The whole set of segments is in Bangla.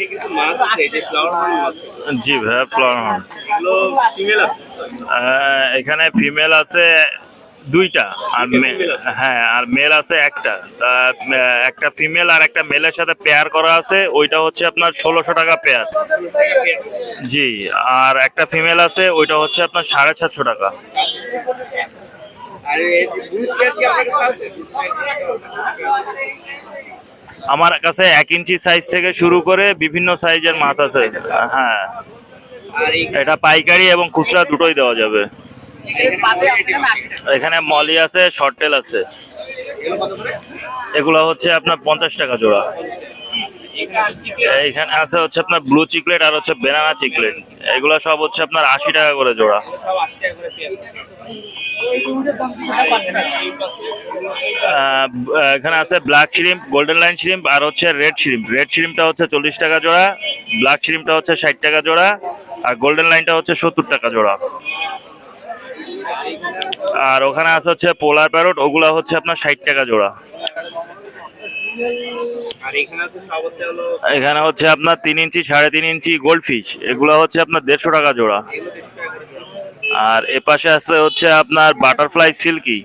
এখানে কিছু মাছ আছে যে ফ্লাওয়ার মাছ। জি ভাইয়া ফ্লাওয়ার হর্ন এগুলো ফিমেল আছে? এখানে ফিমেল আছে দুইটা আর হ্যাঁ আর মেল আছে একটা। একটা ফিমেল আর একটা মেলের সাথে পেয়ার করা আছে ওইটা হচ্ছে আপনার ষোলোশো টাকা পেয়ার জি আর একটা ফিমেল আছে ওইটা হচ্ছে আপনার সাড়ে সাতশো টাকা। আর আমার কাছে এক ইঞ্চি সাইজ থেকে শুরু করে বিভিন্ন সাইজের মাছ আছে। হ্যাঁ। এটা পাইকারি এবং খুচরা দুটোই দেওয়া যাবে। এখানে মলি আছে শর্টেল আছে। এগুলো হচ্ছে আপনার পঞ্চাশ টাকা জোড়া। এইখানে আছে হচ্ছে আপনার ব্লু চিকলেট আর হচ্ছে বেনানা চিকলেট এগুলো সব হচ্ছে আপনার আশি টাকা করে জোড়া। এখানে আছে black shrimp golden line shrimp আর হচ্ছে রেড শ্রিম্প রেড শ্রিম্পটা হচ্ছে চল্লিশ টাকা জোড়া ব্ল্যাক শ্রিম্পটা হচ্ছে ষাট টাকা জোড়া আর গোল্ডেন লাইনটা হচ্ছে সত্তর টাকা জোড়া। আর ওখানে আছে হচ্ছে পোলার প্যারট ওগুলা হচ্ছে আপনার ষাট টাকা জোড়া। এখানে হচ্ছে হলো এখানে হচ্ছে আপনার তিন ইঞ্চি সাড়ে তিন ইঞ্চি গোল্ড ফিশ এগুলো হচ্ছে আপনার দেড়শো টাকা জোড়া। আর এ পাশে আছে হচ্ছে আপনার বাটারফ্লাই সিল্কি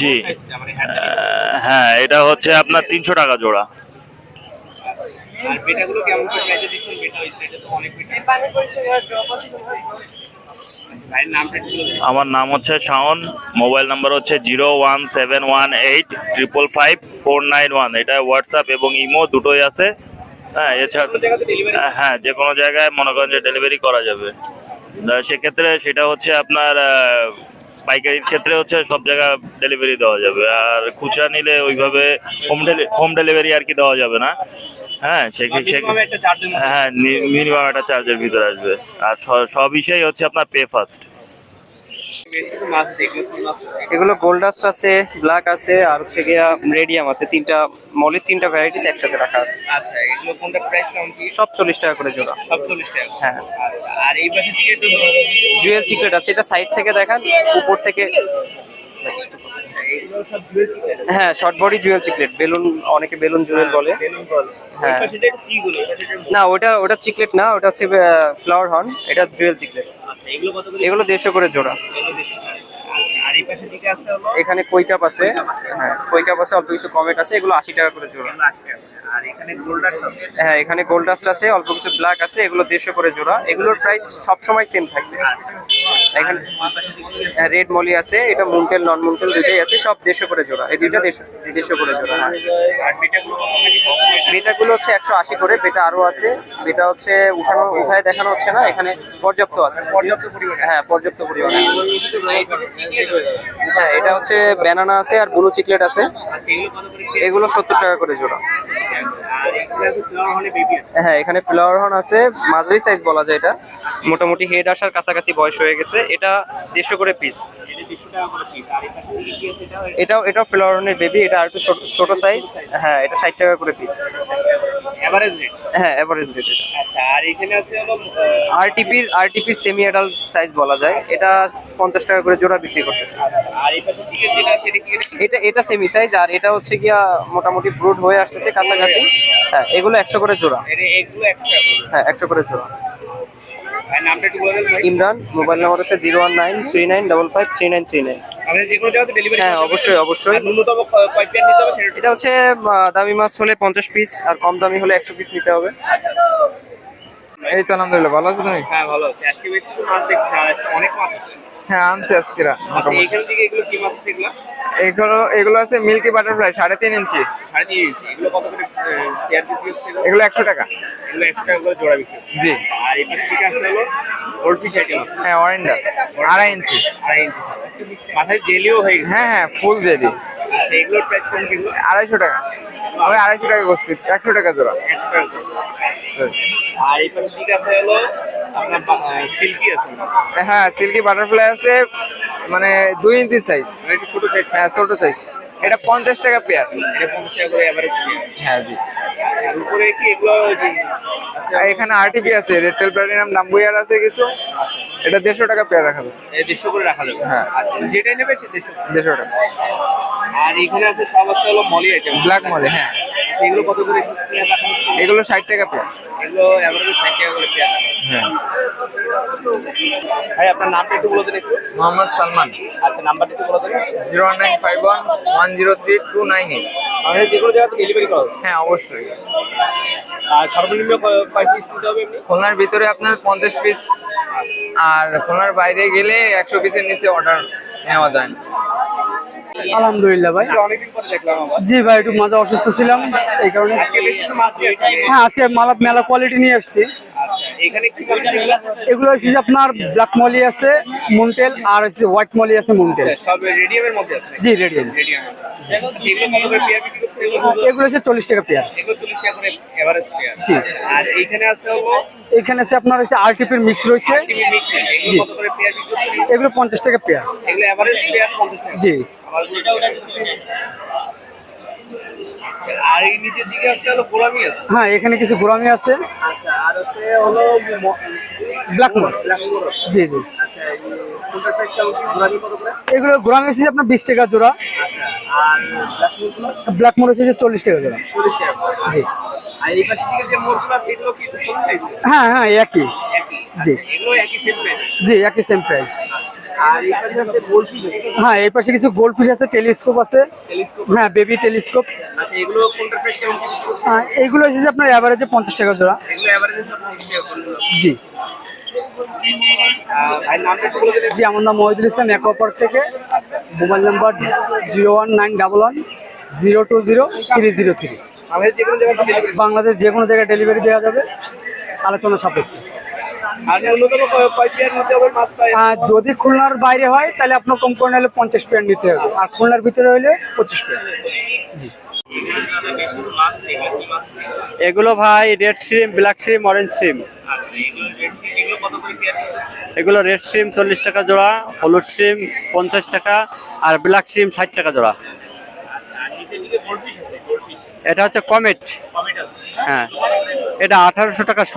জি। মানে হ্যাঁ এটা হচ্ছে আপনার তিনশো টাকা জোড়া। আর বেটাগুলো কেমন বেটা সাইডে তো অনেক বেটা। আমার নাম হচ্ছে শাওন মোবাইল নাম্বার হচ্ছে zero one seven one eight triple five four nine one. এটা হোয়াটসঅ্যাপ এবং ইমো দুটোই আছে। হ্যাঁ এছাড়া ডেলিভারি হ্যাঁ যে কোনো জায়গায় মনে করেন যে ডেলিভারি করা যাবে। সেক্ষেত্রে সেটা হচ্ছে আপনার পাইকারির ক্ষেত্রে হচ্ছে সব জায়গায় ডেলিভারি দেওয়া যাবে। আর খুচরা নিলে ওইভাবে হোম হোম ডেলিভারি আর কি দেওয়া যাবে না। হ্যাঁ হ্যাঁ মিনিমাম একটা চার্জের ভিতরে আসবে। আর সব বিষয়ই হচ্ছে আপনার পে ফার্স্ট এগুলো গোল্ডাস্ট আছে ব্ল্যাক আছে আর হচ্ছে গিয়া রেডিয়াম আছে তিনটা মলের তিনটা ভ্যারাইটিস একসাথে রাখা আছে। আচ্ছা এগুলো কোনটা প্রাইস কেমন কি? সব চল্লিশ টাকা করে জোড়া। সব চল্লিশ টাকা হ্যাঁ। আচ্ছা, আর এই পাশে থেকে একটু জুয়েল চিকলেট আছে এটা সাইড থেকে দেখান উপর থেকে হ্যাঁ short body jewel chiclet balloon, অনেকে বেলুন জুয়েল বলে। হ্যাঁ। না, ওটা ওটা চিকলেট না, ওটা হচ্ছে ফ্লাওয়ার হর্ন এটা জুয়েল চিকলেট এগুলো দেড়শো করে জোড়া। এখানে কৈকাপ আছে? হ্যাঁ কৈকাপ আছে, অল্প কিছু কমেট আছে, এগুলো আশি টাকা করে জোড়া। এখানে হ্যাঁ এখানে গোল্ডাস্ট আছে অল্প কিছু ব্ল্যাক আছে এগুলো দেড়শো করে জোড়া। এগুলোর প্রাইস সবসময় সেম থাকবে। এখানে হ্যাঁ রেড মলি আছে এটা মুনটেল নন মুনটেল দুইটাই আছে সব দেড়শো করে জোড়া। এই দুইটা দেড়শো করে জোড়া। হ্যাঁ বেটাগুলো হচ্ছে একশো আশি করে বেটা আরও আছে। বেটা হচ্ছে উঠানো উঠায় দেখানো হচ্ছে না এখানে পর্যাপ্ত আছে। পর্যাপ্ত পরিমাণে? হ্যাঁ পর্যাপ্ত পরিমাণে চিকেন হয়ে। হ্যাঁ এটা হচ্ছে ব্যানানা আছে আর ব্লু চিকলেট আছে? এগুলো সত্তর টাকা করে জোড়া। হ্যাঁ এখানে ফ্লাওয়ার হর্ন আছে। মাঝারি সাইজ বলা যায় এটা। মোটামুটি হেড আসার কাছাকাছি বয়স হয়ে গেছে। এটা দেড়শো করে পিস এটাও এটাও ফ্লাওয়ার হর্নের বেবি এটা আর একটু ছোট- সাইজ হ্যাঁ এটা ষাট টাকা করে পিস এভারেজ রেট হ্যাঁ এভারেজ রেট এটা। আচ্ছা আর এখানে আছে হলো আরটিপির সেমি অ্যাডাল্ট সাইজ বলা যায়। এটা পঞ্চাশ টাকা করে জোড়া বিক্রি করতেছে। আর এই পাশে যেটা আছে এটা কি এটা? এটা সেমি সাইজ আর এটা হচ্ছে গিয়া মোটামুটি ব্রুড হয়ে আসতেছে কাছাকাছি। হ্যাঁ এগুলো একশো করে জোড়া। হ্যাঁ একশো করে জোড়া। ইমরান মোবাইল নাম্বার হচ্ছে zero one nine three nine double five three nine three nine. হ্যাঁ অবশ্যই অবশ্যই। আর ন্যূনতম ক- কয় পেয়ার নিতে হবে সেটা এটা হচ্ছে দামি মাছ হলে পঞ্চাশ পিস আর কম দামি হলে একশো পিস নিতে হবে। এই তো আলহামদুলিল্লাহ ভালো আছো তুমি? হ্যাঁ ভালো আছে। আজকে বেশ মাছ দেখছি আজকে অনেক মাছ আছে। হ্যাঁ আনছি আজকেরা আচ্ছা থেকে এগুলো কি মাছ আছে এগুলো? এগুলো এগুলো আছে মিল্কি বাটারফ্লাই সাড়ে তিন ইঞ্চি। এগুলো কত করে এগুলো? একশো টাকা। এগুলো একশো টাকা করে জোড়া বিক্রি জি। আর এই পাশে দিকে আছে হলো ওল্ড আইটেম হ্যাঁ আড়াই ইঞ্চি। আড়াই ইঞ্চি মাথায় জেলিও হয়ে গেছে। হ্যাঁ হ্যাঁ ফুল জেলি আচ্ছা এগুলোর প্রাইস কোন কিলো আড়াইশো টাকা। আমি আড়াইশো টাকা করছি একশো টাকা জোড়া। একশো টাকা আর এই পাশে দিকে আছে হলো আপনার সিল্কি আছে। হ্যাঁ সিল্কি বাটারফ্লাই আছে মানে দুই ইঞ্চি সাইজ মানে একটু ছোট সাইজ হ্যাঁ ছোট সাইজ এটা পঞ্চাশ টাকা পেয়ার এটা পঞ্চাশ টাকা করে এভারেজ হ্যাঁ জি। উপরে কি এগুলো এখানে আরটিপি আছে রেটেল প্লাটিনাম নাম্বুয়ার আছে কিছু। এটা দেড়শো টাকা পেয়ার রাখা যাবে। দেড়শো করে রাখা যাবে। হ্যাঁ। আচ্ছা, যেটাই নেবে সে দেড়শো দেড়শো টাকা। আর এখানে আছে সব আছে হলো মলি আইটেম ব্ল্যাক মলে হ্যাঁ। এগুলো কত করে? রাখা এগুলো ষাট টাকা পেয়ার এগুলো অ্যাভারেজে ষাট টাকা করে পেয়ার হ্যাঁ। ভাই আপনার নামটা একটু বলে দেন একটু। মোহাম্মদ সালমান। আচ্ছা নাম্বারটা একটু বলে দেন। Zero nine five one one zero three two nine eight. আমাদের যে কোনো জায়গাতে ডেলিভারি করা হ্যাঁ অবশ্যই। আর সর্বনিম্ন ক- কয় পিস নিতে হবে এমনি? খুলনার ভিতরে আপনার পঞ্চাশ পিস আর খুলনার বাইরে গেলে একশো পিসের নিচে অর্ডার নেওয়া যায় না। আলহামদুলিল্লাহ ভাই। জি ভাই একটু মাঝে অসুস্থ ছিলাম এই কারণে। হ্যাঁ আজকে মালা মেলা কোয়ালিটি নিয়ে আসছি। আচ্ছা এগুলো? হচ্ছে আপনার ব্ল্যাক মলি আছে মুনটেল আর হচ্ছে হোয়াইট মলি আছে মুনটেল আচ্ছা, আছে জি রেডিয়াম এগুলো হচ্ছে চল্লিশ টাকা পেয়ার জি। এখানে আছে আপনার হচ্ছে আরটিপির মিক্স রয়েছে। এগুলো পঞ্চাশ টাকা পেয়ার এগুলো এভারেজ পেয়ার পঞ্চাশ টাকা। জি। আমার আর এই নিচের দিকে আছে হলো গোলামি আছে। হ্যাঁ এখানে কিছু গোলামি আছে। আচ্ছা আর হলো ব্ল্যাক মল জি জি। আচ্ছা এগুলো হচ্ছে যে আপনার বিশ টাকা জোড়া। আর ব্ল্যাক হচ্ছে যে চল্লিশ টাকা জোড়া জি। হ্যাঁ হ্যাঁ একই। জি। আচ্ছা, এগুলো একই সেম প্রাইস জি একই সেম প্রাইস হ্যাঁ এই পাশে কিছু গোল্ড ফিশ আছে। টেলিস্কোপ আছে। হ্যাঁ বেবি টেলিস্কোপ আচ্ছা করছেন? হ্যাঁ এইগুলো যে আপনার অ্যাভারেজে পঞ্চাশ টাকা জোড়া। জি। জি আমার নাম মহিদুল ইসলাম একোয়া থেকে। Mobile number zero one nine double one zero two zero three zero three. Bangladesh যে কোনো জায়গায় ডেলিভারি দেওয়া যাবে। আলোচনা সাপেক্ষে। আর ন্যূনতম ক- কয় পেয়ার নিতে হবে? মাছ পায় আর যদি খুলনার বাইরে হয় তাহলে আপনার কম করে নিলে পঞ্চাশ পেয়ার নিতে হবে। আর খুলনার ভিতরে হলে পঁচিশ পেয়ার এগুলো ভাই red shrimp black shrimp orange shrimp এগুলো রেড শ্রিম চল্লিশ টাকা জোড়া হলুদ শ্রিম পঞ্চাশ টাকা আর ব্ল্যাক শ্রিম ষাট টাকা জোড়া। এটা হচ্ছে কমেট হ্যাঁ। এটা আঠারোশো টাকা শ।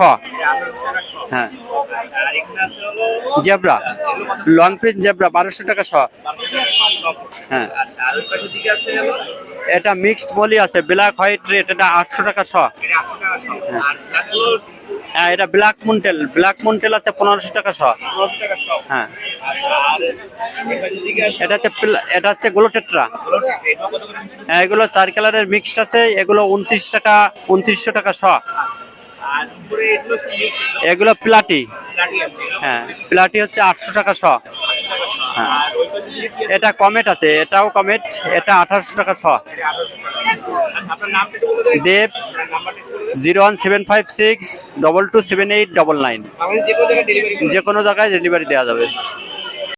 হ্যাঁ। জেব্রা। লং পিস জেব্রা বারোশো টাকা শ হ্যাঁ। এটা মিক্সড মলি আছে ব্ল্যাক হোয়াইট রেড এটা আটশো টাকা শ হ্যাঁ এটা ব্ল্যাক মুন্টেল ব্ল্যাক মুন্টেল আছে পনেরোশো টাকা শ হ্যাঁ। এটা হচ্ছে এটা হচ্ছে গ্লোটেট্রা হ্যাঁ, এগুলো চার কালারের মিক্সড আছে এগুলো উনত্রিশ টাকা উনত্রিশশো টাকা শ এগুলো প্লাটি হ্যাঁ প্লাটি হচ্ছে আটশো টাকা শ হ্যাঁ? এটা কমেট আছে এটাও কমেট এটা আঠারোশো টাকা শ এটা 1800 টাকা। আপনার নামটা একটু বলে দিন Dev zero one seven five six double two seven eight double nine যে কোনো জায়গায় ডেলিভারি দেওয়া যাবে